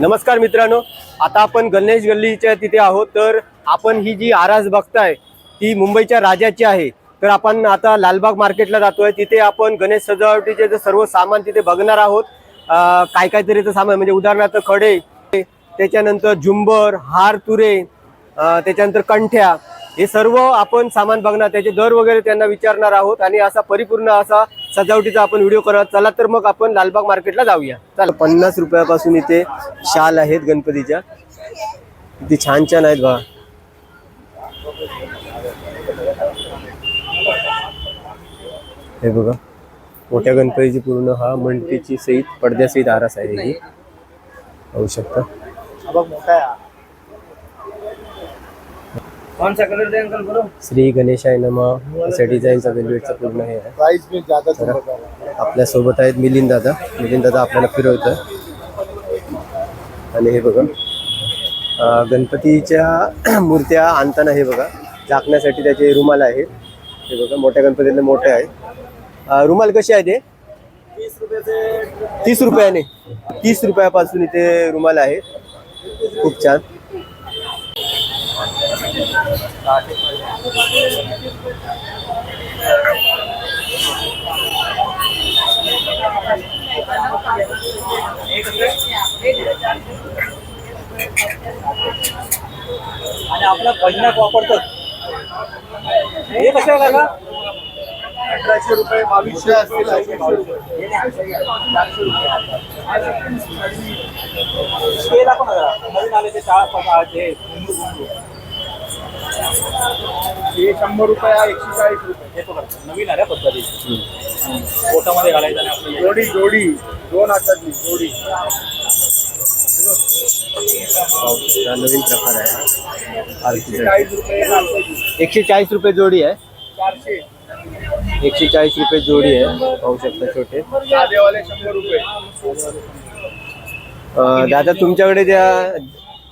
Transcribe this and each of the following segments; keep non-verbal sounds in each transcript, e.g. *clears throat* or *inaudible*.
नमस्कार मित्रांनो आता आपण गणेश गल्लीच्या तिथे आहोत. तर आपण ही जी आरास बघताय ती मुंबईच्या राजाची आहे. तर आपण आता लालबाग मार्केटला जातोय. तिथे आपण गणेश सजावटीचे जे सर्व सामान तिथे बघणार आहोत. काय काय तरीचं सामान म्हणजे उदाहरणार्थ खडे त्याच्यानंतर झुंबर हार तुरे त्याच्यानंतर कंठ्या हे सर्व आपण सामान बघणार त्याचे दर वगैरे त्यांना विचारणार आहोत आणि असा परिपूर्ण असा सजावटीचा आपण व्हिडिओ करत चला तर मग आपण लालबाग मार्केटला जाऊया. चला. पन्नास रुपयापासून इथे शाल आहेत गणपतीच्या. किती छान छान आहेत बघा. हे बघा. मोठ्या गणपतीची पूर्ण हा मंडपीची सहित पडद्यासहित आरास आहे ही. पाहू शकता. कौन सा कलर दे अंकल बोलो श्री गणेशाय नमः. अशा डिझाईनचा वेलवेटचा पूर्ण हे आहे. प्राइस भी ज्यादा तर आपल्यासोबत आहेत मिलिंद दादा. मिलिंद दादा आपल्याला फिरवतं आणि हे बघा. अं, गणपतीच्या *clears throat* मूर्त्या आणताना हे बघा. झाकण्यासाठी त्याचे रुमाल आहे. हे बघा मोठ्या गणपतीतले मोठे आहे. अं, रुमाल कसे आहे ते? तीस रुपयाने. तीस रुपयापासून इथे रुमाल आहे. खूप छान. आणि आपला भजनात हे अठराशे रुपये बावीसशे असतील ऐंशीशे रुपये नवीन आले ते चार ते हे शंभर रुपये आहे एकशे चाळीस रुपये. हे करतात नवीन आल्या पद्धती. पोटामध्ये घालायचं आणि आपलं जोडी जोडी. दोन हातातली जोडी. नवीन प्रकार आहे. चाळीस रुपये एकशे चाळीस रुपये जोडी आहे. चारशे. एकशे चाळीस रुपये जोडी आहे. पाहू शकता छोटे. शंभर रुपये. दादा तुमच्याकडे ज्या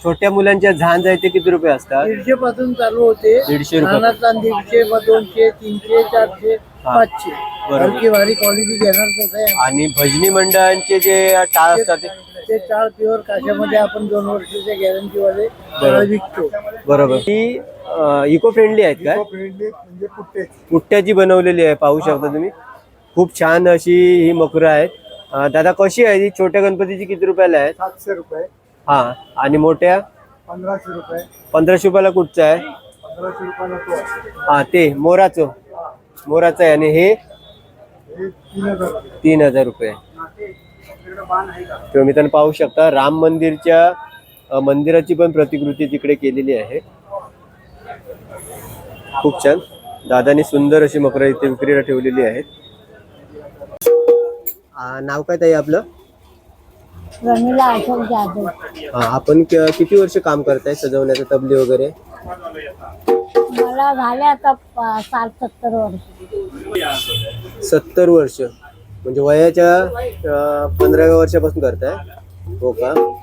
छोट्या मुलांच्या झांज आहे ते किती रुपये असतात? दीडशे पासून चालू होते. दीडशे रुपये. लहानातला दीडशे मग दोनशे तीनशे चारशे हा. पाचशे. बरोबर. हलकी भारी क्वालिटी घेणार आहे आणि भजनी मंडळांचे जे टाळ असतात ते? ते चार प्युअर काशामध्ये आपण दोन वर्षाच्या गॅरंटी वाले टाळ विकतो. बरोबर. ती इको फ्रेंडली आहेत काय म्हणजे कुठे पुट्ट्याची बनवलेली आहे पाहू शकता तुम्ही. खूप छान अशी ही मकरं आहेत. अं, दादा कशी आहे ही छोट्या गणपतीची किती रुपयाला आहेत सातशे रुपये. हा आणि मोठ्या? पंधराशे रुपये. पंधराशे रुपयाला कुठचं आहे? पंधराशे रुपयाला तो आहे. हा ते मोराचं. मोराचं आहे. आणि हे? हे तीन हजार. तीन हजार रुपये. तुम्ही मित्रांनो पाहू शकता राम मंदिरच्या अ, मंदिराची पण प्रतिकृती तिकडे केलेली आहे. खूप छान. दादानी सुंदर अशी मकर इथे विक्रीला ठेवलेली आहेत. आ, नाव काय ताई आपलं? रमीला अशोक जाधव. हा, आपण क- किती वर्ष काम करताय सजवण्याचं तबले वगैरे? मला झाले आता प- साठ सत्तर वर्ष. सत्तर वर्ष. म्हणजे वयाच्या पंधराव्या वर्षापासून करताय? हो का?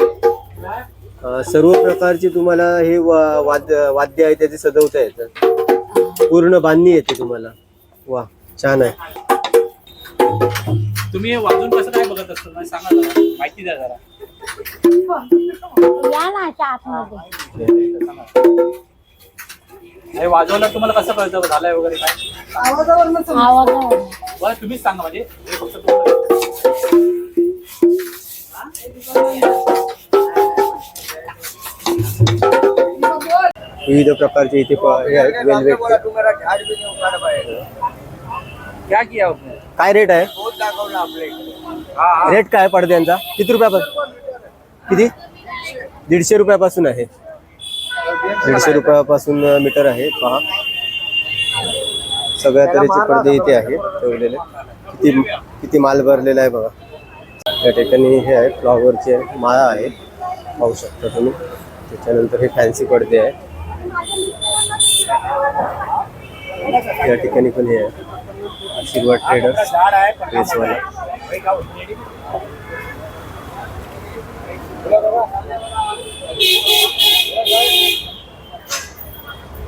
अ, सर्व प्रकारची तुम्हाला हे वा- वाद्य वाद्य आहे त्याचे सजवता येतं. पूर्ण बांधणी येते तुम्हाला. वा छान आहे. तुम्ही हे वाजून कसं काय बघत असता? मला सांगा जरा. माहिती द्या जरा. या ना अशा आतमध्ये. हे वाजवायला तुम्हाला कसं कळतं? झालंय वगैरे काय? आवाजावर बरं तुम्हीच सांगा म्हणजे. हे फक्त तुम्हाला- विविध प्रकारचे इथे प- हे आहेत. वेलवेट क्या किया आपने? काय रेट आहे? हा हा. रेट काय पडद्यांचा? किती रुपयापासून किती? दीडशे रुपयापासून आहे. दीडशे रुपयापासून मीटर आहे. पहा. सगळ्या तऱ्हेचे पडदे इथे आहेत ठेवलेले. किती किती माल भरलेला आहे बघा. या ठिकाणी हे आहे फ्लॉवरचे माळा आहे पाहू शकता तुम्ही. त्याच्यानंतर हे फॅन्सी पडदे आहे या ठिकाणी पण हे आहे. आशीर्वाद ट्रेडर्स प्रेसवाला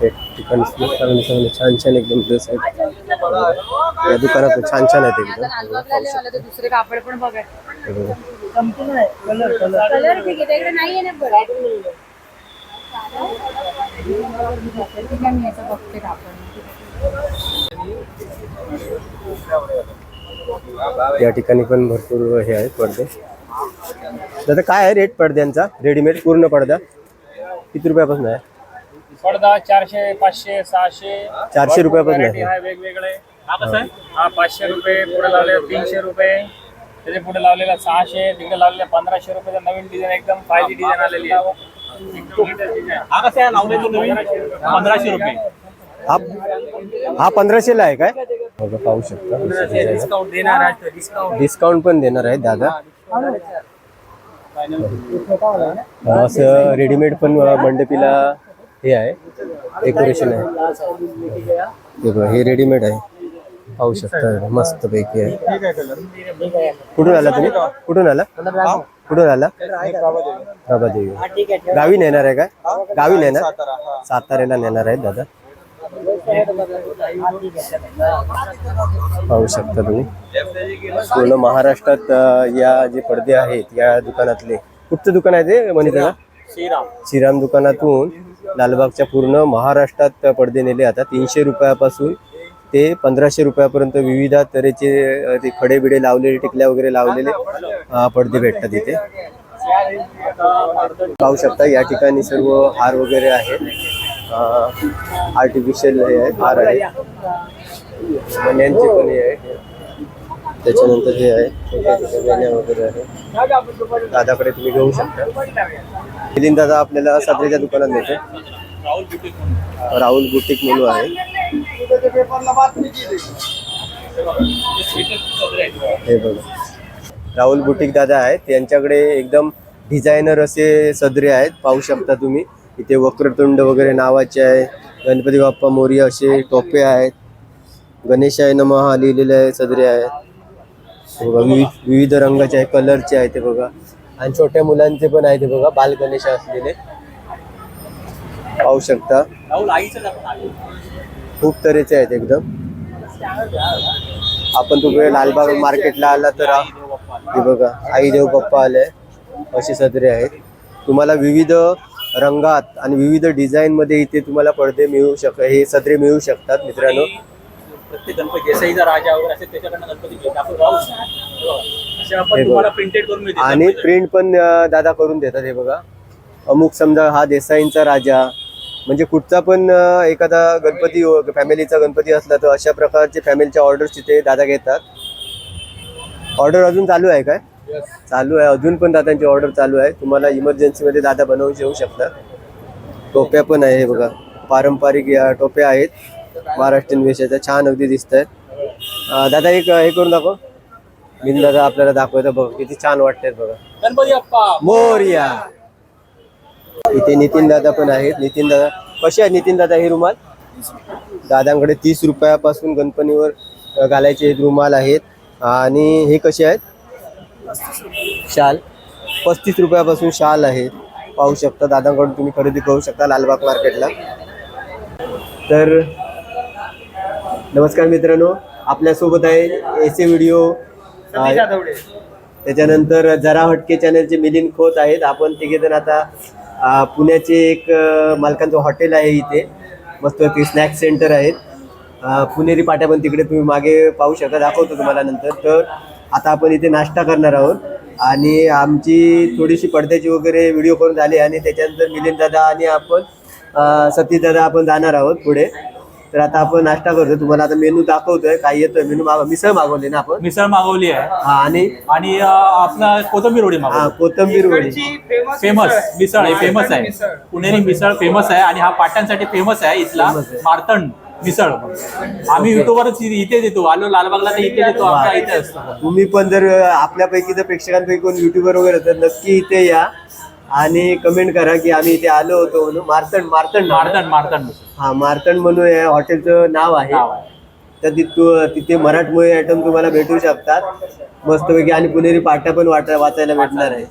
ठिकाणी चांगले चांगले म्हणजे छान छान एकदम ड्रेस आहेत. या दुकानात छान छान आहेत एकदम. दुसरे कापड पण बघा कलर ठीक आहे नाहीये ना बघते या ठिकाणी पण भरपूर हे आहेत पडदे. दादा काय आहे रेट पडद्यांचा? रेडीमेड पूर्ण पडदा? किती रुपयापासून आहे? पडदा चारशे पाचशे सहाशे. चारशे रुपयापासून आहे. आहे वेगवेगळे. हा कसं आहे हा पाचशे रुपये पुढे लावले तीनशे रुपये. त्याच्या पुढे लावलेला सहाशे तिकडे लावलेला पंधराशे रुपयाचा नवीन डिझाइन एकदम फायजी डिझाइन आलेली आहे. हा कसं आहे? नवीन? पंधराशे रुपये. हा हा पंधराशेला आहे काय? बघा पाहू शकता. डिस्काउंट देणार आहे. डिस्काउंट डिस्काउंट पण देणार आहे दादा. असं रेडीमेड पण मंडपीला हे आहे. डेकोरेशन आहे. हे रेडीमेड आहे. पाहू शकता मस्त पैकी आहे कुठून आला तुम्ही? कुठून आला? कुठून आला? राबादेवी गावी नेणार आहे काय? गावी नेणार? साताऱ्याला नेणार आहे दादा. पाहू शकता तुम्ही. पूर्ण महाराष्ट्रात या जे पडदे आहेत या दुकानातले कुठचं दुकान आहे ते दादा श्रीराम. श्रीराम दुकानातून लालबागच्या पूर्ण महाराष्ट्रात पडदे नेले आता. तीनशे रुपयापासून ते पंधराशे रुपयापर्यंत विविध तऱ्हेचे ते खडे बिडे लावलेले टिकल्या वगैरे लावलेले पडदे भेटतात इथे. पाहू शकता या ठिकाणी सर्व हार वगैरे आहेत. आर्टिफिशियल हे आहे हार आहे. मण्यांचे पण हे आहे. त्याच्यानंतर हे आहे छोट्या छोट्या वेण्या वगैरे आहे. दादाकडे तुम्ही घेऊ शकता. मिलिंद दादा आपल्याला सदरेच्या दुकानात देतो राहुल बुटीक म्हणून आहे. हे बघा. राहुल बुटीक दादा आहेत. त्यांच्याकडे एकदम डिझायनर असे सदरे आहेत. पाहू शकता तुम्ही. इथे वक्रतुंड वगैरे नावाचे आहे. गणपती बाप्पा मोर्या असे टोपे आहेत. गणेशाय नमः लिहिलेले आहे सदरे आहेत. बघा विविध विविध रंगाचे आहे कलरचे आहे ते बघा. आणि छोट्या मुलांचे पण आहे ते बघा बाल गणेश असलेले. पाहू शकता. खूप तऱ्हेचे आहेत एकदम. आपण तुम्ही लालबाग मार्केटला आला तर हे. बघा आई देव पप्पा आले. असे सदरे आहेत. तुम्हाला विविध रंगात आणि विविध डिझाईन मध्ये इथे तुम्हाला पडदे मिळू शक हे सदरे मिळू शकतात मित्रांनो. प्रत्येक गणपती देसाईचा राजा वगैरे असेल त्याच्याकडनं गणपती घेतो आपण राहू असे आपण बघा. तुम्हाला प्रिंटेड करून मिळते आणि प्रिंट पण दादा करून देतात हे बघा. अमुक समजा हा देसाईंचा राजा म्हणजे कुठचा पण एखादा गणपती फॅमिलीचा गणपती असला तर अशा प्रकारचे फॅमिलीच्या ऑर्डर्स तिथे दादा घेतात. ऑर्डर अजून चालू आहे काय? चालू आहे. अजून पण दादांची ऑर्डर चालू आहे. तुम्हाला इमर्जन्सी मध्ये दादा बनवून येऊ शकतात. टोप्या पण आहे हे बघा. पारंपरिक या टोप्या आहेत. महाराष्ट्रीयन वेशाच्या. छान अगदी दिसत आहेत दादा एक हे करून दाखव. बिन दादा आपल्याला दाखवतं बघ. किती छान वाटतात बघा. गणपती मोर्या. इथे नितीन दादा पण आहेत. नितीन दादा कसे आहे नितीन दादा हे रुमाल? दादांकडे तीस रुपयापासून गणपतीवर घालायचे रुमाल आहेत. आणि हे कसे आहेत? शाल. पस्तीस रुपयापासून शाल आहेत पाहू शकता दादांकडून तुम्ही खरेदी करू शकता लालबाग मार्केटला. तर नमस्कार मित्रांनो. आपल्यासोबत आहे एसे व्हिडिओ. त्याच्यानंतर जरा हटके चॅनलचे मिलिंद खोत आहेत. आपण तिघे जण आता पुण्याचे एक मालकांचं हॉटेल आहे इथे. मस्त ते स्नॅक सेंटर आहेत. पुणेरी पाट्या पण तिकडे तुम्ही मागे पाहू शकता. दाखवतो तुम्हाला नंतर. तर आता आपण इथे नाश्ता करणार आहोत. आणि आमची थोडीशी पडद्याची वगैरे व्हिडिओ करून झाली आणि त्याच्यानंतर मिलिंद दादा आणि आपण सतीश दादा आपण जाणार आहोत पुढे. तर आता आपण नाश्ता करतोय. तुम्हाला आता मेनू दाखवतोय. काय येतोय मेनू माग मिसळ मागवली ना आपण? मिसळ मागवली आहे. हा आणि? आणि आपला कोथंबीर वडी हा मागवली कोथंबीर वडी. फेमस मिसळ. आहे फेमस आहे. पुणेरी मिसळ फेमस आहे आणि हा पाट्यांसाठी फेमस आहे इथला Famous आहे. मारतंड. मिसळ. आम्ही युट्यूबवरच इथेच येतो. आलो लालबागला तर इथे येतो. आमच्या इथे असतो. तुम्ही पण जर आपल्यापैकी जर प्रेक्षकांपैकी कोण युट्यूबर वगैरे तर नक्की इथे या आणि कमेंट करा की आम्ही इथे आलो होतो म्हणून. नाव आहे. मारतंड मारतंड. हा मारतंड म्हणून या हॉटेलचं नाव आहे. तर तिथं तिथे मराठमोळी आयटम तुम्हाला भेटू शकतात. मस्तपैकी आणि पुणेरी पाट्या पण वाटा वाचायला भेटणार आहे.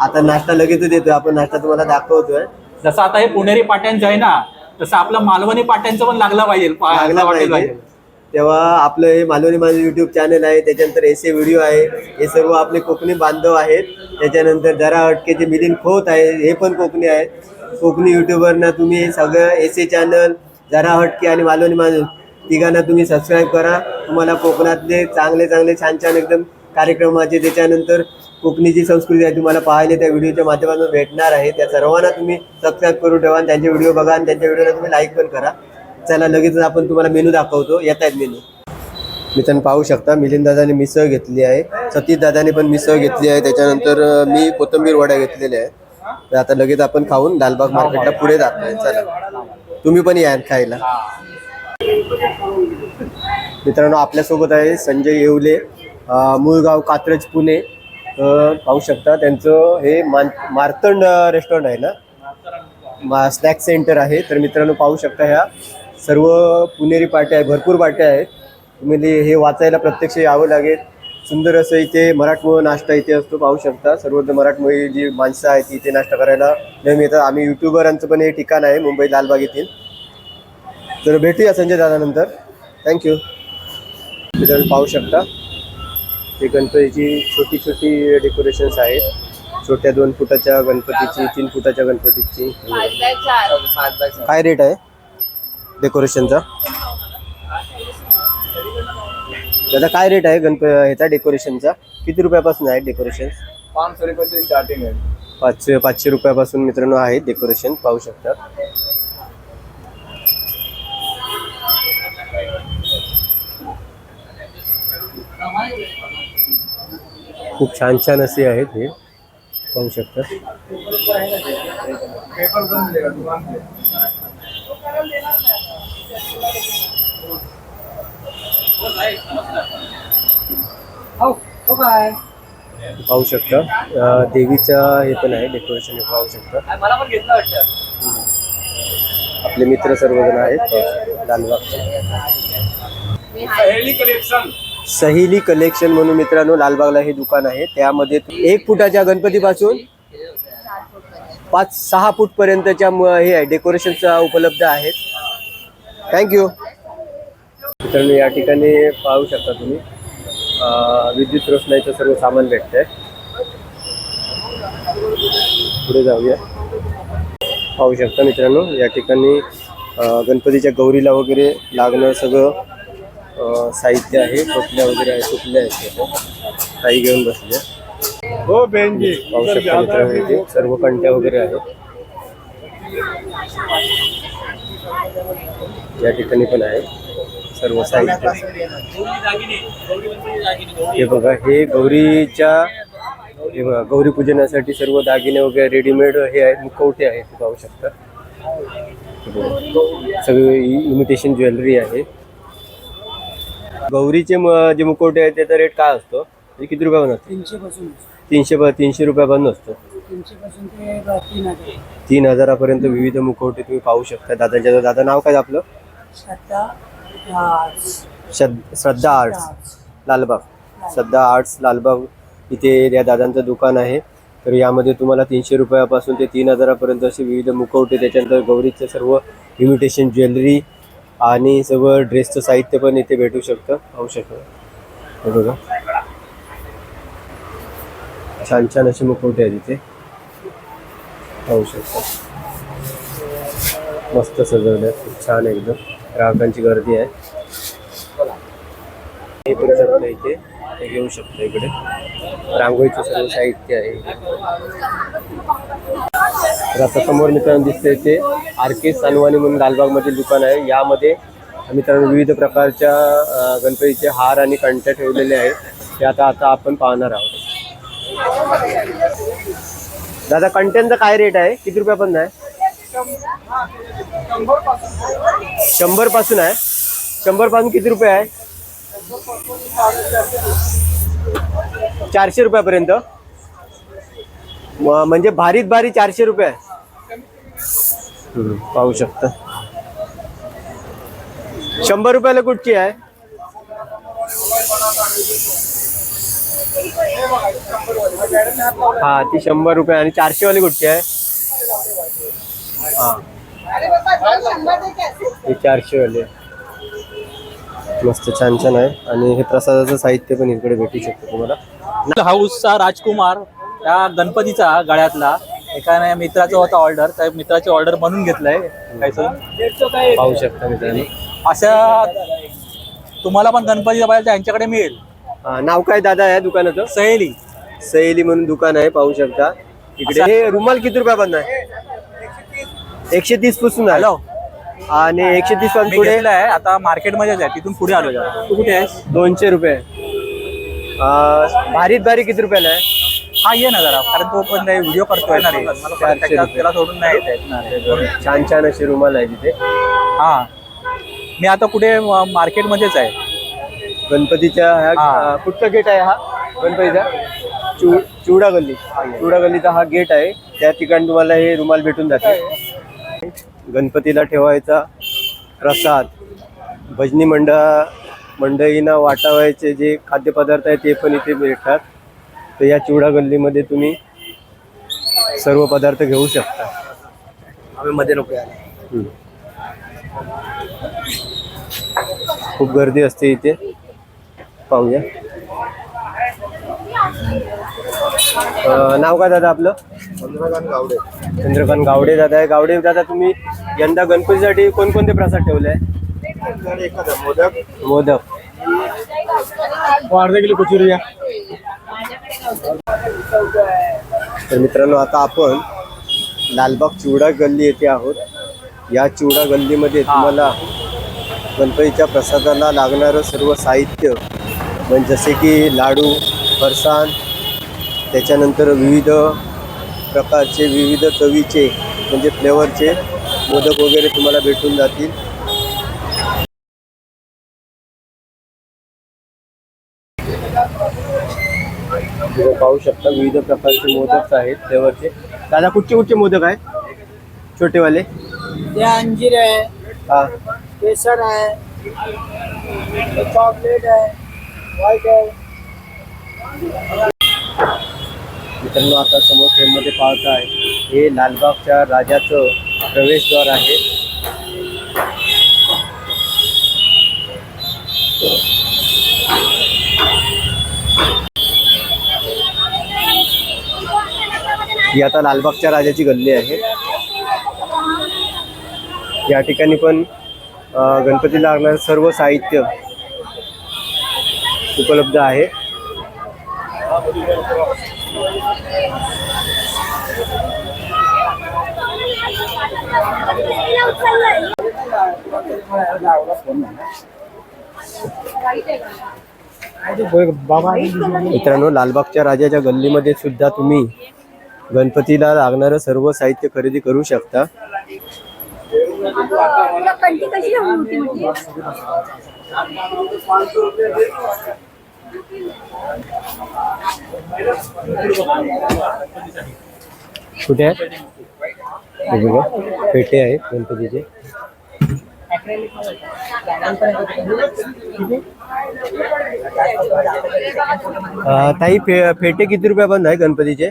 आता नाश्ता लगेचच येतोय. आपण नाश्ता तुम्हाला दाखवतोय. जसं आता हे पुणेरी पाट्यांचं आहे ना तसं आपलं मालवणी पाट्यांचं पण लागला पाहिजे लागला पाहिजे. तेव्हा आपलं हे मालवणी माझं युट्यूब चॅनल आहे त्याच्यानंतर एसे व्हिडिओ आहे हे सर्व आपले कोकणी बांधव आहेत. त्याच्यानंतर जरा हटकेचे मिलिंद खोत आहे हे पण कोकणी आहेत. कोकणी युट्यूबरना तुम्ही सगळं एस ए चॅनल जरा हटके आणि मालवणी माणूस तिघांना तुम्ही सबस्क्राईब करा. तुम्हाला कोकणातले चांगले चांगले छान छान एकदम कार्यक्रमाचे त्याच्यानंतर कोकणीची संस्कृती आहे तुम्हाला पाहायला त्या व्हिडिओच्या माध्यमातून भेटणार आहे. त्या सर्वांना तुम्ही सबस्क्राईब करून ठेवा आणि त्यांचे व्हिडिओ बघा आणि त्यांच्या व्हिडिओला तुम्ही लाईक पण करा. चला लगेच आपण तुम्हाला मेनू दाखवतो. येत आहेत मेनू मित्रांनो पाहू शकता मिलिंद दादाने मिसळ घेतली आहे. सतीश दादाने पण मिसळ घेतली आहे. त्याच्यानंतर मी कोथंबीर वड्या घेतलेल्या आहे तर आता लगेच आपण खाऊन लालबाग मार्केटला पुढे जातोय. चला. तुम्ही पण या खायला. मित्रांनो आपल्यासोबत आहे संजय येवले मूळगाव कात्रज पुणे. पाहू शकता त्यांचं हे मान मार्तंड रेस्टॉरंट आहे ना? मा स्नॅक सेंटर आहे. तर मित्रांनो पाहू शकता ह्या सर्व पुणेरी पाट्या आहे भरपूर पाट्या आहेत. तुम्ही हे वाचायला प्रत्यक्ष यावं लागेल. सुंदर असं इथे मराठमोळ नाश्ता इथे असतो पाहू शकता. सर्व मराठमोळी जी माणसं आहेत इथे नाश्ता करायला नेहमी येतात आम्ही युट्यूबरांचं पण हे ठिकाण आहे मुंबई लालबाग येथील. तर भेटूया संजय दादानंतर. थँक्यू मित्रांनो पाहू शकता. हे गणपतीची छोटी छोटी डेकोरेशन्स आहेत. छोट्या दोन फुटाच्या गणपतीची तीन फुटाच्या गणपतीची. काय रेट आहे डेकोरेशनचा दादा काय रेट आहे गणप ह्याचा डेकोरेशनचा किती रुपयापासून आहे डेकोरेशन पाच सौ रुपये से स्टार्टिंग है पाचशे पाचशे रुपयापासून मित्रांनो आहे डेकोरेशन पाहू शकता. खूप छान छान असे आहेत हे. पाहू शकता. पाहू शकता. देवीचा हे पण आहे डेकोरेशन हे पाहू शकता. मला पण घेतलं वाटतं आपले मित्र सर्वजण आहेत. लालबागचे सहेली कलेक्शन सहिली कलेक्शन म्हणून मित्रांनो लालबागला हे दुकान आहे. त्यामध्ये एक फुटाच्या गणपतीपासून पाच सहा फूट पर्यंतच्या हे आहे. डेकोरेशनचा उपलब्ध आहेत. थँक्यू मित्रांनो या ठिकाणी पाहू शकता तुम्ही विद्युत रोषणाईचं सर्व सामान भेटतंय. पुढे जाऊया. पाहू शकता मित्रांनो या ठिकाणी गणपतीच्या गौरीला वगैरे लागणं सगळं साहित्य आहे टोपल्या वगैरे आहे टोपल्या आहेत. ताई घेऊन बसल्या हो बहन जी पाहू शकता मित्रांनो इथे सर्व कंट्या वगैरे आहेत. या ठिकाणी पण आहे. सर्व साहित्य. हे बघा हे गौरीच्या हे बघा गौरी पूजनासाठी सर्व दागिने वगैरे रेडीमेड हे आहेत मुखवटे आहेत ते पाहू शकता. सगळे इमिटेशन ज्वेलरी आहे. गौरीचे म- जे मुखवटे आहेत त्याचा रेट काय असतो? म्हणजे किती रुपयापासून असतो? तीनशे पासून तीनशे प- तीनशे रुपयापासून असतो तीनशे पासून ते तीन हजार. तीन हजारापर्यंत विविध मुखवटे तुम्ही पाहू शकता. दादाच्या दादा नाव काय आपलं? आता श्रद्ध- श्रद्धा आर्ट्स. लालबाग. श्रद्धा आर्ट्स लालबाग. इथे या दादांचं दुकान आहे. तर यामध्ये तुम्हाला तीनशे रुपयापासून ते तीन हजारापर्यंत असे विविध मुखवटे त्याच्यानंतर गौरीचे सर्व इमिटेशन ज्वेलरी आणि सगळं ड्रेसचं साहित्य पण इथे भेटू शकतं पाहू शकतं. हे बघा. छान छान असे मुखवटे आहेत इथे. पाहू शकता. मस्त सजवले खूप छान एकदम. ग्राहकांची गर्दी आहे. हे करू शकता इथे. हे घेऊ इकडे. रांगोळीचं सर्व साहित्य आहे. तर आता समोर मित्रांनो दिसते ते आर के सानवानी म्हणून लालबागमधील दुकान आहे. यामध्ये मित्रांनो विविध प्रकारच्या गणपतीचे हार आणि कंट्या ठेवलेले आहेत. ते आता आता आपण पाहणार आहोत. दादा कंट्यांचा काय रेट आहे? किती रुपयापर्यंत आहे? शंभरपासून आहे. शंभरपासून किती रुपये आहे? चारशे रुपयापर्यंत. म्हणजे भारीत भारी चारशे रुपये आहे. पाहू शकता. शंभर रुपयाला कुठची आहे? हा ती शंभर रुपये आणि चारशे वाली कुठची आहे? हा. चारशे वाले मस्त छान छान आहे. आणि हे प्रसादाचं साहित्य पण इकडे भेटू शकतो तुम्हाला. हाऊसचा राजकुमार त्या गणपतीचा गळ्यातला एका मित्राचा होता ऑर्डर त्या मित्राची ऑर्डर बनवून घेतलाय काय पाहू शकता मित्रांनो. अशा तुम्हाला पण गणपतीचा पाहिजे त्यांच्याकडे मिळेल. नाव काय दादा या दुकानाचं? सहेली. सहेली म्हणून दुकान आहे पाहू शकता. इकडे हे रुमाल किती रुपया बंद आहे एकशे तीसपासून आहे. हॅलो आणि एकशे तीसपासून मी पुढे आता मार्केटमध्येच आहे तिथून पुढे आलो जरा तू कुठे आहेस दोनशे रुपये. अं, भारीत भारी किती रुपयाला आहे? हा ये ना जरा. कारण तो पण व्हिडिओ करतोय ना रे. मला परत त्याच्या- त्याला सोडून नाही येत. छान छान असे रुमाल आहे तिथे. हा. मी आता कुठे मार्केटमध्येच आहे. गणपतीच्या ह्या हा. अं, कुठचा गेट आहे हा? गणपतीचा? चिवडा गल्ली. चिवडा गल्लीचा हा गेट आहे. त्या ठिकाणी तुम्हाला हे रुमाल भेटून जाते गणपतीला ठेवायचा प्रसाद. भजनी मंडळ मंडळींना वाटावायचे जे खाद्यपदार्थ आहेत ते पण इथे भेटतात तर या चिवडा गल्लीमध्ये तुम्ही सर्व पदार्थ घेऊ शकता. आम्ही मध्ये नको. खूप गर्दी असते इथे. पाहूया. नाव काय दादा आपलं? चंद्रकांत गावडे. चंद्रकांत गावडे दादा आहे. गावडे दादा तुम्ही यंदा गणपतीसाठी कोणकोणते प्रसाद ठेवले एखादा मोदक. मोदक. अर्धा किलो कचोरी तर मित्रांनो आता आपण लालबाग चिवडा गल्ली येथे आहोत. या चिवडा गल्लीमध्ये तुम्हाला गणपतीच्या प्रसादाला लागणारं सर्व साहित्य म्हणजे जसे की लाडू फरसाण त्याच्यानंतर विविध प्रकारचे विविध चवीचे म्हणजे फ्लेवरचे मोदक वगैरे तुम्हाला भेटून जातील. पाहू शकता विविध प्रकारचे मोदक आहेत फ्लेवरचे दादा कुठचे कुठचे मोदक आहेत? छोटेवाले. ते अंजीर आहे. हा. केसर आहे. चॉकलेट आहे. व्हाईट आहे. मित्रांनो आता समोर फ्रेममध्ये पाहताय हे लालबागच्या राजाचं प्रवेशद्वार आहे. ही आता लालबागच्या राजाची गल्ली आहे. या ठिकाणी पण गणपती गणपतीला लागणारं सर्व साहित्य उपलब्ध आहे. मित्रांनो लालबागच्या राजाच्या गल्लीमध्ये सुद्धा तुम्ही गणपतीला लागणारं सर्व साहित्य खरेदी करू शकता. तुला कंठी कशी हवी होती म्हणजे कुठे आहे? हे बघा पेटे आहेत गणपतीचे. अं, ताई फे फेटे किती रुपया बंद आहे गणपतीचे?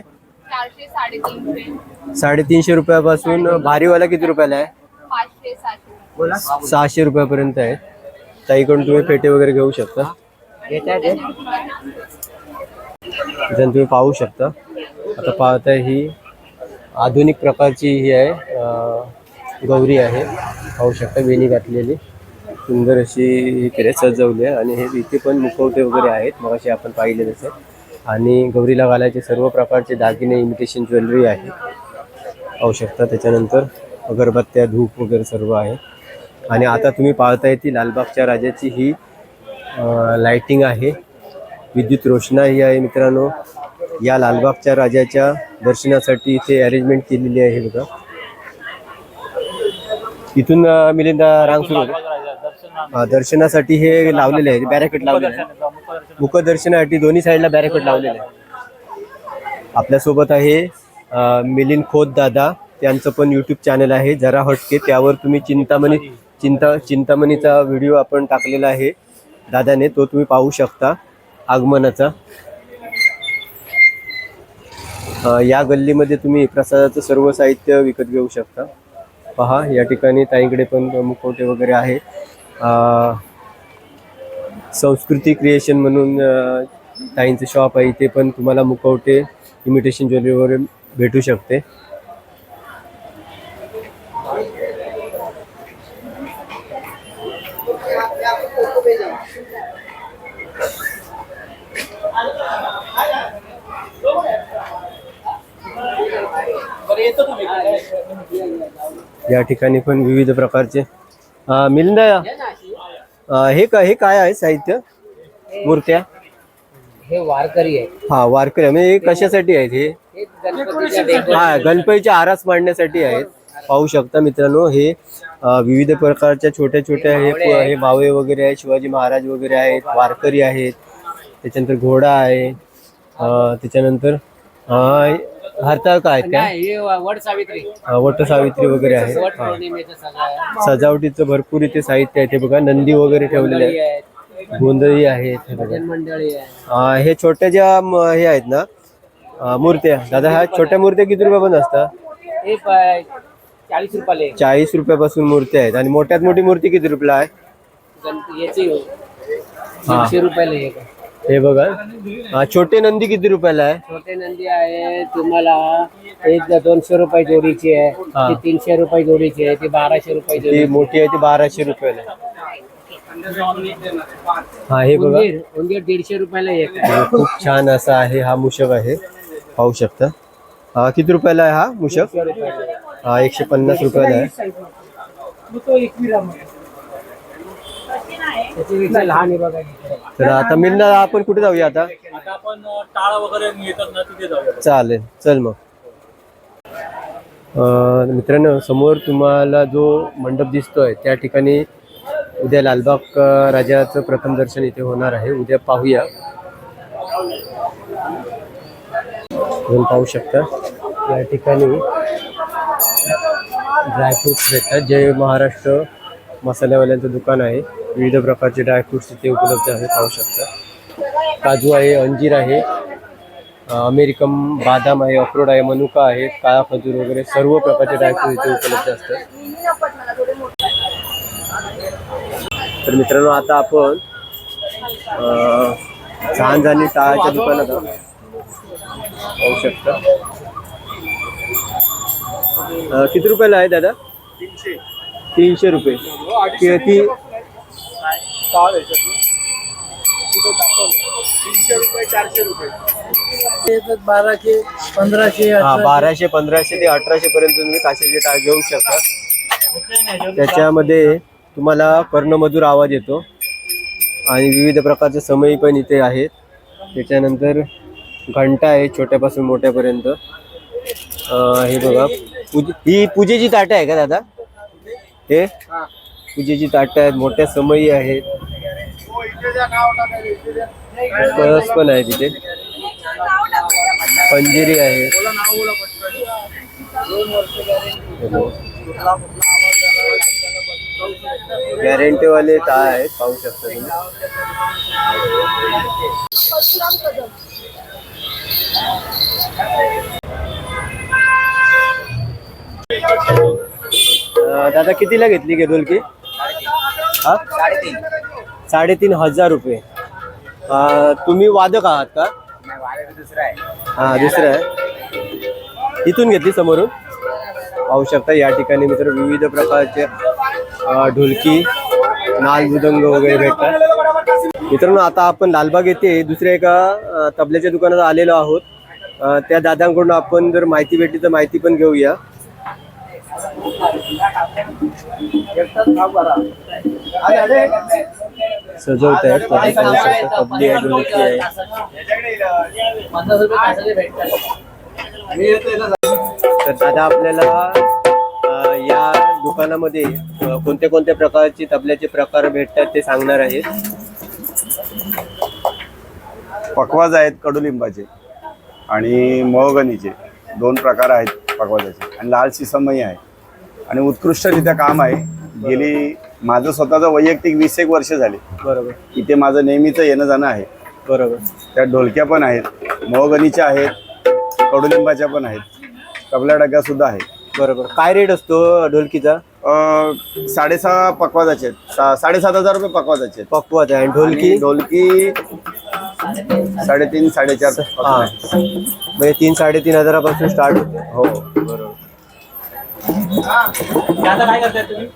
चारशे साडेतीनशे. साडेतीनशे रुपयापासून भारीवाला किती रुपयाला आहे? पाचशे सातशे सहाशे रुपयापर्यंत आहे. ताईकडून तुम्ही पेटे वगैरे घेऊ शकता. जण तुम्ही पाहू शकता. आता पाहताय ही आधुनिक प्रकारची ही आहे गौरी आहे. पाहू शकता वेणी घातलेली. सुंदर अशी ही सजवली आहे आणि हे इथे पण मुखवटे वगैरे आहेत. मग असे आपण पाहिले तसे आणि गौरीला घालायचे सर्व प्रकारचे दागिने इमिटेशन ज्वेलरी आहे. पाहू शकता त्याच्यानंतर अगरबत्त्या धूप वगैरे सर्व आहे. आणि आता तुम्ही पाहताय ती लालबागच्या राजाची ही लाइटिंग आहे. विद्युत रोषणाई आहे मित्रांनो. या लालबागच्या राजाच्या दर्शनासाठी इथे अरेंजमेंट केलेली आहे बघा. इथून मिलिंदा रांग सुरू दर्शनासाठी हे लावलेले आहे. बॅरेकेट लावलेले आहे. मुखदर्शनासाठी दोन्ही साईडला बॅरिकेड लावलेले आहे आपल्यासोबत आहे मिलिंद खोत दादा. त्यांचं पण यूट्यूब चॅनल आहे जरा हटके. त्यावर तुम्ही चिंतामणी चिंता चिंतामणीचा व्हिडिओ आपण टाकलेला आहे. दादाने तो तुम्ही पाहू शकता आगमनाचा. या गल्लीमध्ये तुम्ही प्रसादाचं सर्व साहित्य विकत घेऊ शकता. पहा या ठिकाणी ताईकडे पण मुखवटे वगैरे आहे. संस्कृती क्रिएशन म्हणून ताईंचं शॉप आहे इथे पण तुम्हाला मुखवटे इमिटेशन ज्वेलरी वगैरे भेटू शकते. या ठिकाणी पण विविध प्रकारचे अं, मिलिंदा अं, हे काय हे काय आहे साहित्य? मूर्त्या? हे वारकरी आहे हा वारकरी. म्हणजे हे कशासाठी आहेत हे? हे गणपतीच्या हा आरास मांडण्यासाठी आहेत. पाहू शकता मित्रांनो हे अं, विविध प्रकारच्या छोट्या छोट्या हे हे मावळे वगैरे आहेत. शिवाजी महाराज वगैरे आहेत वारकरी आहेत. त्याच्यानंतर घोडा आहे. अं, त्याच्यानंतर अं, हरताळका आहेत त्या हे वड सावित्री. वट सावित्री वगैरे हा. पौर्णिमेचं सगळं सजावटीचं भरपूर इथे साहित्य आहे. ते बघा नंदी वगैरे ठेवलेले मंडळी आहेत. आहेत. गोंधळी आहेत हे बघा. भजन मंडळी आहे. अं, हे छोट्या ज्या म- हे आहेत ना अं, मूर्त्या. दादा ह्या छोट्या मूर्त्या किती रुपयापर्यंत असतात? हे प- चाळीस रुपयाला आहे. चाळीस रुपयापासून मूर्ती आहेत. आणि मोठ्यात मोठी मूर्ती किती रुपयाला आहे? याची दीडशे रुपयाला आहे. हे बघा. अं, छोटे नंदी किती रुपयाला आहे? छोटे नंदी आहे तुम्हाला एक दोनशे रुपये जोडीची आहे हा. ती तीनशे रुपये जोडीची आहे ती बाराशे रुपये ती जोडी मोठी आहे ती बाराशे रुपयाला आहे. हा हे बघा. उंदीर उंदीर दीडशे रुपयाला एक आहे. हे खूप छान असा आहे हा मूषक आहे. पाहू शकता. हा किती रुपयाला आहे हा रुपयाला. आहे. हा एकशे पन्नास रुपयाला आहे त्याच्यापेक्षा लहान आहे बघा इकडे. तर आता मिलना आपण कुठे जाऊया आता? आता आपण टाळा वगैरे मिळतात ना तिथे जाऊया. चालेल. चल मग. अं, मित्रांनो समोर तुम्हाला जो मंडप दिसतोय त्या ठिकाणी उद्या लालबाग राजाचं प्रथम दर्शन इथे होणार आहे. उद्या पाहूया. पाहू शकता. या ठिकाणी ड्रायफ्रुट्स भेटतात. जय महाराष्ट्र मसाल्यावाल्यांचं दुकान आहे. विविध प्रकारचे ड्रायफ्रूट्स इथे उपलब्ध आहे पाहू शकता. काजू आहे अंजीर आहे अमेरिकन बादाम आहे अक्रोड आहे मनुका आहे काळा खजूर वगैरे सर्व प्रकारचे ड्रायफ्रूट इथे उपलब्ध असतात. तर मित्रांनो आता आपण छान झाली टाळाच्या दुकानात पाहू शकता. किती रुपयाला आहे दादा? तीनशे. रुपये. कि- ती तीनशे रुपये चारशे रुपये. ते येतात बाराशे पंधराशे हा अठराशे. बाराशे पंधराशे ते अठराशे पर्यंत तुम्ही काचेचे टाळ घेऊ शकता. त्याच्यामध्ये तुम्हाला कर्णमधुर आवाज येतो आणि विविध प्रकारचे समयी पण इथे आहेत. त्याच्यानंतर घंटा आहे छोट्यापासून मोठ्यापर्यंत. अं, हे बघा पूज ही पूजेची ताटं आहे का दादा? हे. पूजेची ताटं आहेत मोठ्या समयी आहेत. कळस पण आहे तिथे. पंजिरी आहे. गॅरंटीवाले काय आहेत पाहू शकता तुम्ही. दादा कितीला घेतली गेडोलकी हा? साडेतीन हजार रुपये. तुम्ही वादक आहात का? हा दुसरं आहे. इथून घेतली समोरून? पाहू शकता या ठिकाणी मित्र विविध प्रकारचे ढोलकी नाल मृदंग वगैरे भेटतात. मित्रांनो आता आपण लालबाग येथे दुसऱ्या एका तबल्याच्या दुकानात आलेलो आहोत. त्या दादांकडून आपण जर माहिती भेटली तर माहिती पण घेऊया. सजवत आहेत तबली आहे. ढोलकी आहे तर दादा आपल्याला या दुकानामध्ये कोणत्या कोणत्या प्रकारचे तबल्याचे प्रकार भेटतात ते सांगणार आहेत. पकवाज आहेत कडुलिंबाचे आणि मोहगनीचे दोन प्रकार आहेत पकवाजाचे. आणि लाल शिसमही आहे. आणि उत्कृष्टरित्या काम आहे. गेली माझं स्वतःचं वैयक्तिक वीस एक वर्ष झाले. बरोबर. इथे माझं नेहमीचं येणं जाणं आहे. बरोबर. त्या ढोलक्या पण आहेत मोहगनीच्या आहेत कडुलिंबाच्या पण आहेत तबला डग्या सुद्धा आहेत बरोबर. काय रेट असतो ढोलकीचा? अं, साडेसहा पकवाजाचे आहेत. सा- साडेसात हजार रुपये पकवाजाचे आहेत. पक्वाज आहे. आणि ढोलकी? आणि ढोलकी साडेतीन साडेचार हा. म्हणजे तीन साडेतीन हजारापासून स्टार्ट होते. हो आता काय करताय तुम्ही?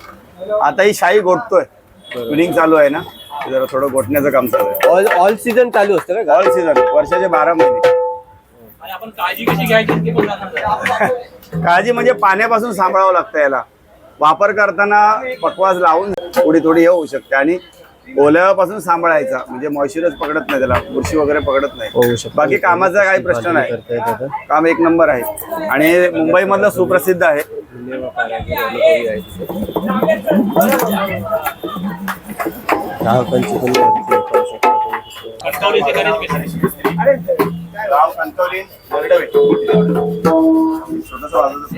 आता ही शाई गोठतोय ट्युनिंग चालू आहे ना? ते जरा थोडं गोठण्याचं काम चालू आहे. ऑल ऑल सीझन चालू असतं का? ऑल सीझन वर्षाचे बारा महिने. काळजी कशी घ्यायची म्हणजे पाण्यापासून सांभाळावं लागतं याला. वापर करताना पकवाज लावून थोडी थोडी हे होऊ शकते. आणि ओल्यापासून सांभाळायचा. म्हणजे मॉइश्चरच पकडत नाही त्याला. बुरशी वगैरे पकडत नाही. बाकी कामाचा काही प्रश्न नाही. काम एक नंबर आहे. आणि मुंबई मधलं सुप्रसिद्ध आहे. ग्राहकांची पण गर्दी पाहू शकता तुम्ही. कणकवलीचे गणेश मिस्त्री. गाव कणकवली मोरडवे. छोटंसं वाजवतं.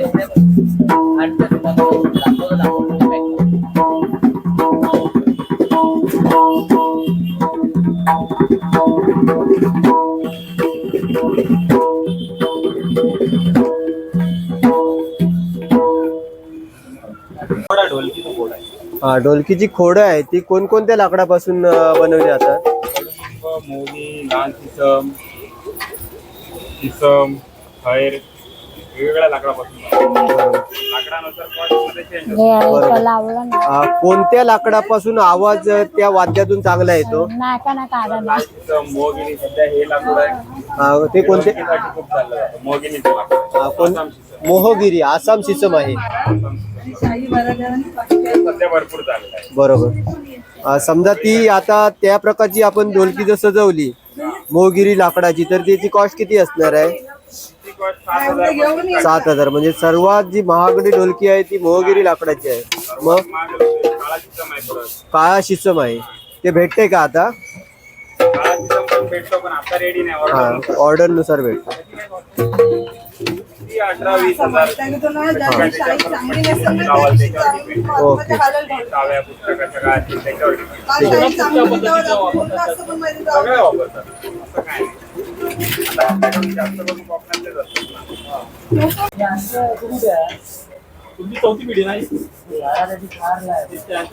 हा ढोलकीची खोड आहे. ती कोणकोणत्या लाकडापासून बनवली जातात? मोहरी लहान सिसम सिसम खैर. वेगवेगळ्या लाकडापासून लाकडानुसार cost मध्ये change होतं. जे बरोबर. आहे लावलं ना. अं, कोणत्या लाकडापासून आवाज अं, त्या वाद्यातून चांगला येतो? नाका ना काढा लहान सिसम मोहगिनी सध्या हे लाकूड आहे. अं, ते कोणते? ढोलकीसाठी खूप चाललं जातं. मोहगिनीचं लाकूड. अं, कोण? आसाम सिसम. मोहगिरी आसाम सिसम आहे. आसाम सिसम. सध्या भरपूर चाललं आहे. बरोबर. अं, समजा ती आता त्या प्रकारची आपण ढोलकी जर सजवली मोहगिरी लाकडाची तर त्याची कॉस्ट किती असणार आहे? सात हजार. म्हणजे सर्वात जी महागडी ढोलकी आहे ती मोहगिरी लाकडाची आहे. मग? काळा शिसम आहे. ते भेटते का आता? हा. ऑर्डरनुसार भेटतो. अठरा वीस हजार. ओके. पुस्तकाच्या तुमची चौथी पिढी नाही?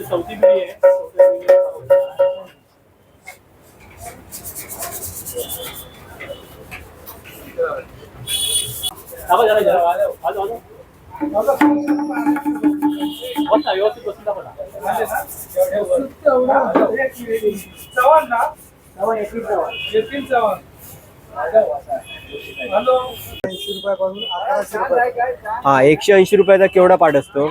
चौथी पिढी आहे. दाबा जरा जरा वाजव, वाजव, वाजव. बसा, व्यवस्थित बसून दाबा ना. हा एकशे ऐंशी रुपयाचा केवढा पाट असतो?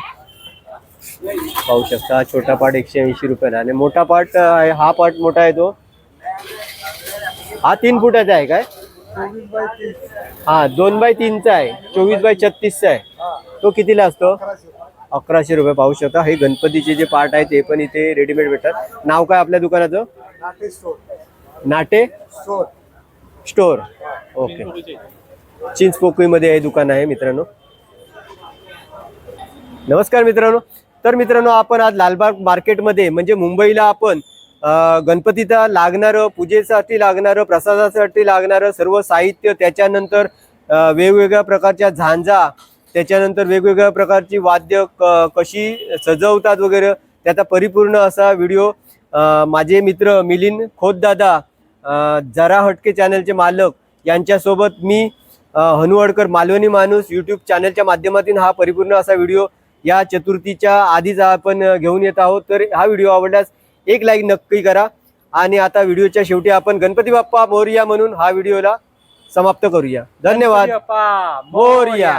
पाहू शकता छोटा पाट एकशे ऐंशी रुपयाला. आणि मोठा आहे हा पाट मोठा आहे तो? हा तीन फुटाचा आहे काय? हा दोन बाय तीनचा आहे. चोवीस बाय छत्तीसचा आहे. तो कितीला असतो? अकराशे रुपये. पाहू शकता हे गणपतीचे जे पार्ट आहे ते पण इथे रेडीमेड भेटतात. नाव काय आपल्या दुकानाचं? नाटे स्टोर ओके. चिंचपोकळीमध्ये हे दुकान आहे मित्रांनो. नमस्कार मित्रांनो. तर मित्रांनो आपण आज लालबाग मार्केटमध्ये म्हणजे मुंबईला आपण गणपतीचा लागणारं पूजेसाठी लागणारं प्रसादासाठी लागणारं सर्व साहित्य त्याच्यानंतर वेगवेगळ्या प्रकारच्या झांजा त्याच्यानंतर वेगवेगळ्या प्रकारची वाद्य क कशी सजवतात वगैरे त्याचा परिपूर्ण असा व्हिडिओ माझे मित्र मिलिंद खोतदादा जरा हटके चॅनलचे मालक यांच्यासोबत मी हनुवडकर मालवणी माणूस यूट्यूब चॅनलच्या माध्यमातून हा परिपूर्ण असा व्हिडिओ या चतुर्थीच्या आधीच आपण घेऊन येत आहोत. तर हा व्हिडिओ आवडल्यास एक लाईक नक्की करा आणि आता व्हिडिओच्या शेवटी आपण गणपती बाप्पा मोरया म्हणून हा व्हिडिओला समाप्त करूया. धन्यवाद. बाप्पा, मोरया.